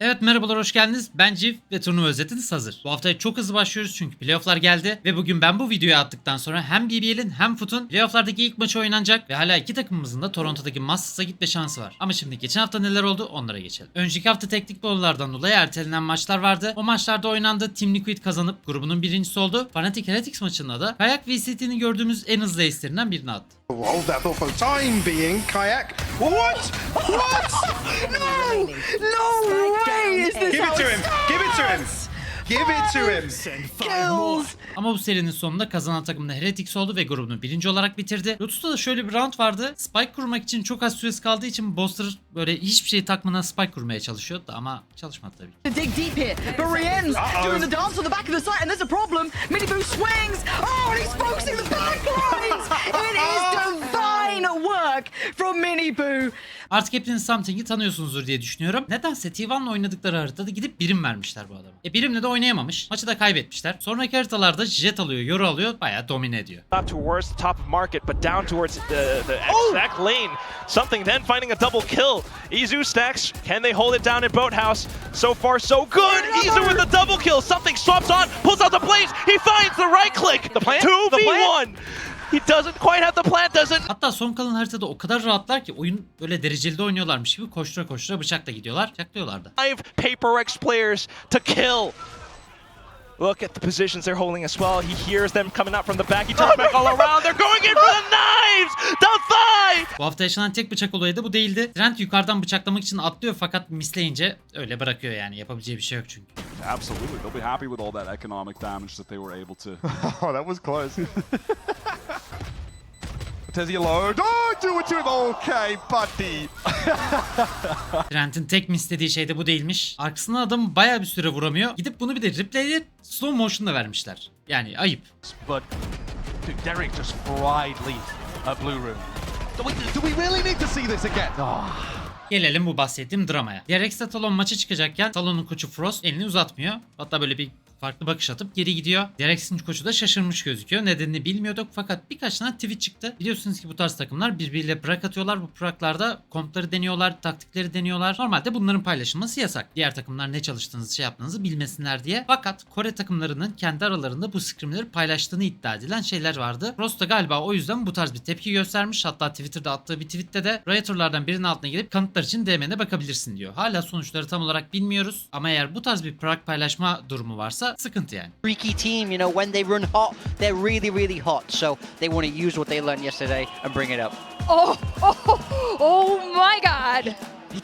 Evet merhabalar hoş geldiniz. Ben Civ ve turnuva özetiniz hazır. Bu haftaya çok hızlı başlıyoruz çünkü playofflar geldi ve bugün ben bu videoyu attıktan sonra hem BBL'in hem FUT'un playofflardaki ilk maçı oynanacak ve hala iki takımımızın da Toronto'daki Masters'a gitme şansı var. Ama şimdi geçen hafta neler oldu onlara geçelim. Önceki hafta teknik bollardan dolayı ertelenen maçlar vardı. O maçlarda oynandı. Team Liquid kazanıp grubunun birincisi oldu. Fnatic Heretics maçında da Kayak VCT'nin gördüğümüz en hızlı ace'lerinden birini attı. Hold that thought for the time being, kayak. What? What? no! No way! Is this Give it to him! Give it to him! Give it to him! Kills! Ama bu serinin sonunda kazanan takım da Heretics oldu ve grubunu birinci olarak bitirdi. Lotus'ta da şöyle bir round vardı. Spike kurmak için çok az süresi kaldığı için Boster böyle hiçbir şey takmadan Spike kurmaya çalışıyordu ama çalışmadı tabii. to dig deep here. But Rien's doing the dance on the back of the site, and there's a problem. Mini Boo swings. Oh, and he's focusing the back lines. it is divine work from Mini Boo. Artık hepiniz Something'i tanıyorsunuzdur diye düşünüyorum. Nedense T1'la oynadıkları haritada gidip birim vermişler bu adama. E birimle de oynayamamış. Maçı da kaybetmişler. Sonraki haritalarda jet alıyor, yoru alıyor. Bayağı domine ediyor. Up towards the top of market, but down towards the, the exact lane. Something then finding a double kill. Izu stacks. Can they hold it down in Boathouse? So far, so good. Izu with the double kill. Something swaps on, pulls out the blaze. He finds the right click. The plant? 2v1. He doesn't quite have the plant, does it? Hatta son kalan haritada o kadar rahatlar ki oyun böyle dereceli de oynuyorlarmış gibi koştura koştura bıçakla gidiyorlar. Bıçaklıyorlar da. Five Paper X players to kill. Look at the positions they're holding as well. He hears them coming out from the back. He turns back all around. They're going in for the knives. Down five. Bu hafta yaşanan tek bıçak olayı da bu değildi. Trent yukarıdan bıçaklamak için atlıyor fakat misleyince öyle bırakıyor yani. Yapabileceği bir şey yok çünkü. Absolutely. They'll be happy with all that economic damage that they were able to. Oh, that was close. Tezzy low. Oh, do it to him. Okay, buddy. Trent'in tek mislediği şey de bu değilmiş. Arkasından adam baya bir süre vuramıyor. Gidip bunu bir de replay'de slow motion'da vermişler. Yani ayıp. but Derek just fried Leaf at Blue Room. Do we, do we really need to see this again? Gelelim bu bahsettiğim dramaya. Diğer Talon maça çıkacakken salonun koçu Frost elini uzatmıyor. Hatta böyle bir farklı bakış atıp geri gidiyor. Direx'in koçu da şaşırmış gözüküyor. Nedenini bilmiyorduk fakat birkaç tane tweet çıktı. Biliyorsunuz ki bu tarz takımlar birbiriyle prak atıyorlar. Bu praklarda kompları deniyorlar, taktikleri deniyorlar. Normalde bunların paylaşılması yasak. Diğer takımlar ne çalıştığınızı, şey yaptığınızı bilmesinler diye. Fakat Kore takımlarının kendi aralarında bu scrimleri paylaştığını iddia edilen şeyler vardı. Frost da galiba o yüzden bu tarz bir tepki göstermiş. Hatta Twitter'da attığı bir tweette de Rioter'lardan birinin altına gelip kanıtlar için DM'ne bakabilirsin diyor. Hala sonuçları tam olarak bilmiyoruz. Ama eğer bu tarz bir prak paylaşma durumu varsa sıkıntı yani. freaky team. You know, when they run hot, they're really, really hot. So they want to use what they learned yesterday and bring it up. Oh, oh, oh my God.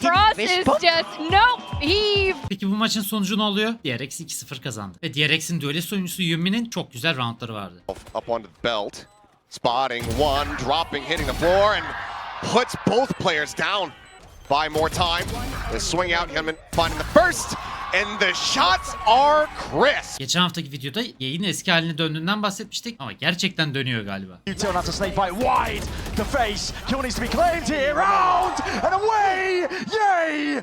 Frost is just nope. He Peki bu maçın sonucu ne oluyor? DRX 2-0 kazandı. Ve DRX'in duelist oyuncusu Yumi'nin çok güzel roundları vardı. up onto the belt. Spotting one, dropping, hitting the floor, and puts both players down. Buy more time. The swing out, Yemen finding the first, and the shots are crisp. Geçen haftaki videoda yayın eski haline döndüğünden bahsetmiştik ama gerçekten dönüyor galiba. Util that's a snake bite wide to face. Kill needs to be claimed here. Round and away. Yay!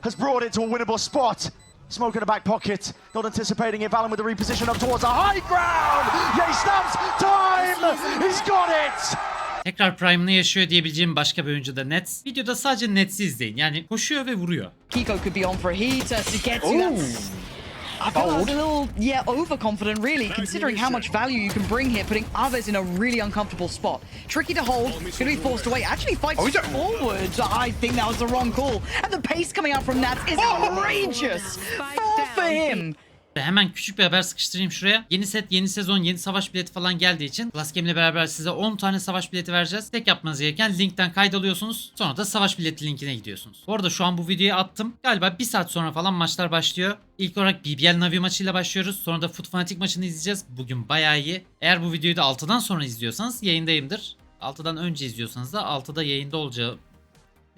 Has brought it to a winnable spot. Smoke in the back pocket. Not anticipating it. Valen with the reposition up towards the high ground. Yay snaps. Time. He's got it. Tekrar Prime'ını yaşıyor diyebileceğim başka bir oyuncu da Nets. Videoda sadece Nets'i izleyin. Yani koşuyor ve vuruyor. Kiko could be on for a heater to get to that. I feel that was a little, yeah, overconfident, really, considering how much value you can bring here, putting others in a really uncomfortable spot. Tricky to hold, going to be forced away. Actually fights forward. I think that was the wrong call. And the pace coming out from Nats is outrageous. Four for him. Ve Hemen küçük bir haber sıkıştırayım şuraya. Yeni set, yeni sezon, yeni savaş bileti falan geldiği için Plus Game ile beraber size 10 tane savaş bileti vereceğiz. Tek yapmanız gereken linkten kaydalıyorsunuz. Sonra da savaş bileti linkine gidiyorsunuz. Bu arada şu an bu videoyu attım. Galiba bir saat sonra falan maçlar başlıyor. İlk olarak BBL Navi maçıyla başlıyoruz. Sonra da Foot Fanatic maçını izleyeceğiz. Bugün bayağı iyi. Eğer bu videoyu da 6'dan sonra izliyorsanız yayındayımdır. 6'dan önce izliyorsanız da 6'da yayında olacağı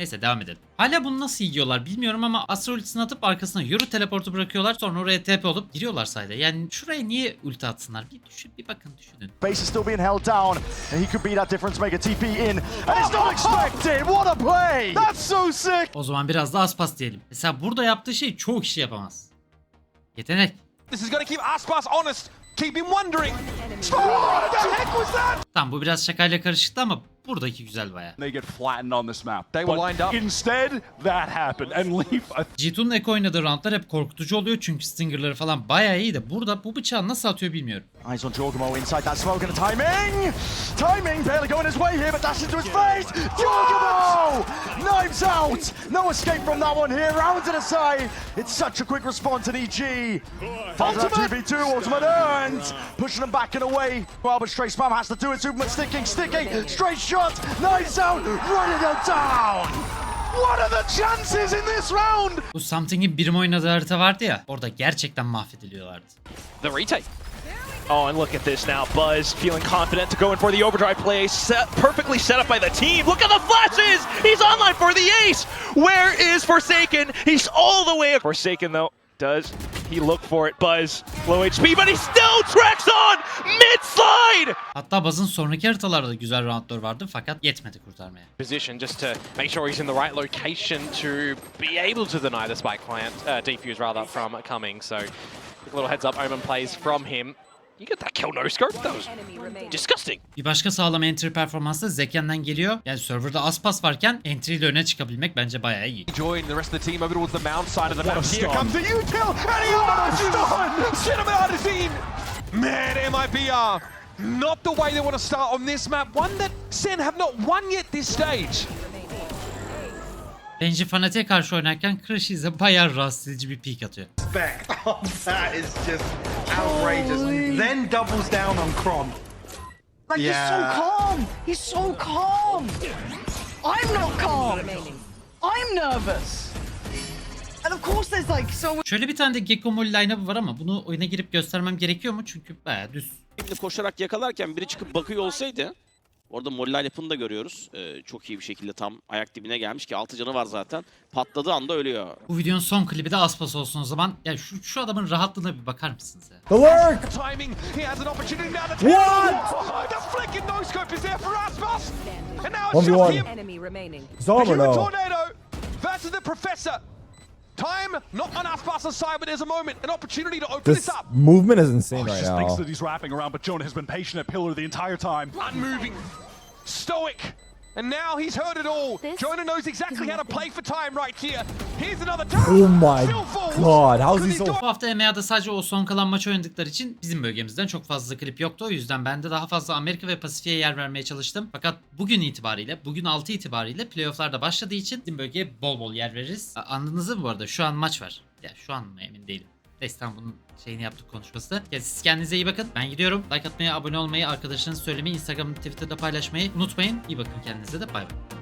Neyse devam edelim. Hala bunu nasıl yiyorlar bilmiyorum ama Astra ultisini atıp arkasına Yoru teleportu bırakıyorlar. Sonra oraya TP olup giriyorlar sayda. Yani şuraya niye ulti atsınlar? Bir düşün, bir bakın düşünün. Base is still being held down, and he could be that difference maker. TP in, and it's not expected. What a play! That's so sick. O zaman biraz da Aspas diyelim. Mesela burada yaptığı şey çoğu kişi yapamaz. Yetenek. This is to keep Aspas honest. Keep him wondering. What the heck was that? Tamam bu biraz şakayla karışıktı ama buradaki güzel baya. They get flattened on this map. They were lined up. Instead, that happened. And Leaf, I G2'nun ek oynadığı roundlar hep korkutucu oluyor çünkü Stinger'ları falan bayağı iyi de burada bu bıçağı nasıl atıyor bilmiyorum. Eyes on Jorgamo inside that smoke and the timing! Timing barely going his way here, but dash into his face! Jorgamo! Knives out! No escape from that one here, round to the side! It's such a quick response in EG! Ultimate 2v2, ultimate earned! Pushing them back and away. Well, but straight spam has to do it, Superman sticking, sticking, straight shot! Knives out, running them down! What are the chances in this round? Bu Something'in birim oynadığı harita vardı ya orada gerçekten mahvediliyorlardı. The retake. Oh, and look at this now. Buzz feeling confident to go in for the overdrive play. Set, perfectly set up by the team. Look at the flashes! He's online for the ace! Where is Forsaken? He's all the way. Up. Forsaken, though, does he look for it? Buzz, low HP, but he still tracks on! Mid slide! Hatta Buzz'ın sonraki haritalarda da güzel roundlar vardı fakat yetmedi kurtarmaya. Position just to make sure he's in the right location to be able to deny the spike plant, uh, defuse rather, from coming. So, quick little heads up, Omen plays from him. You get that kill no scope. That was disgusting. Bir başka sağlam entry performansı Zeken'den geliyor. Yani serverda az pas varken entry ile öne çıkabilmek bence bayağı iyi. Join the rest of the team over towards the mound side of the map. Here stun. comes the util, and he out of the team. Man, MIBR. Not the way they want to start on this map. One that Sen have not won yet this stage. Benji Fanatic'e karşı oynarken Crush ise bayağı rahatsız edici bir peek atıyor. Back. Oh, that is just outrageous. Then doubles down on Kron. Like Yeah. he's so calm. He's so calm. I'm not calm. I'm nervous. Şöyle bir tane de Gekko Molly line var ama bunu oyuna girip göstermem gerekiyor mu? Çünkü bayağı düz. Şimdi koşarak yakalarken biri çıkıp bakıyor olsaydı orada Mollay yapını da görüyoruz. Ee, çok iyi bir şekilde tam ayak dibine gelmiş ki altı canı var zaten. Patladığı anda ölüyor. Bu videonun son klibi de Aspas olsun o zaman. Ya şu, şu adamın rahatlığına bir bakar mısınız ya? What? The flicking no scope is there for Aspas. And now Time not on Aspas's side, but there's a moment, an opportunity to open this, up. movement is insane oh, he right just thinks that he's wrapping around, but Jonah has been patient at Pillar the entire time. Unmoving, stoic, and now he's heard it all. This Jonah knows exactly how to play for time right here. Oh my god, how is he so Bu hafta EMEA'da sadece o son kalan maç oynadıkları için bizim bölgemizden çok fazla klip yoktu. O yüzden ben de daha fazla Amerika ve Pasifik'e yer vermeye çalıştım. Fakat bugün itibariyle, bugün 6 itibariyle playofflar da başladığı için bizim bölgeye bol bol yer veririz. Anladınız mı bu arada? Şu an maç var. Ya şu an mı emin değilim. Tamam bunun şeyini yaptık konuşması. Ya siz kendinize iyi bakın. Ben gidiyorum. Like atmayı, abone olmayı, arkadaşlarınızı söylemeyi, Instagram'da, Twitter'da paylaşmayı unutmayın. İyi bakın kendinize de bay bay.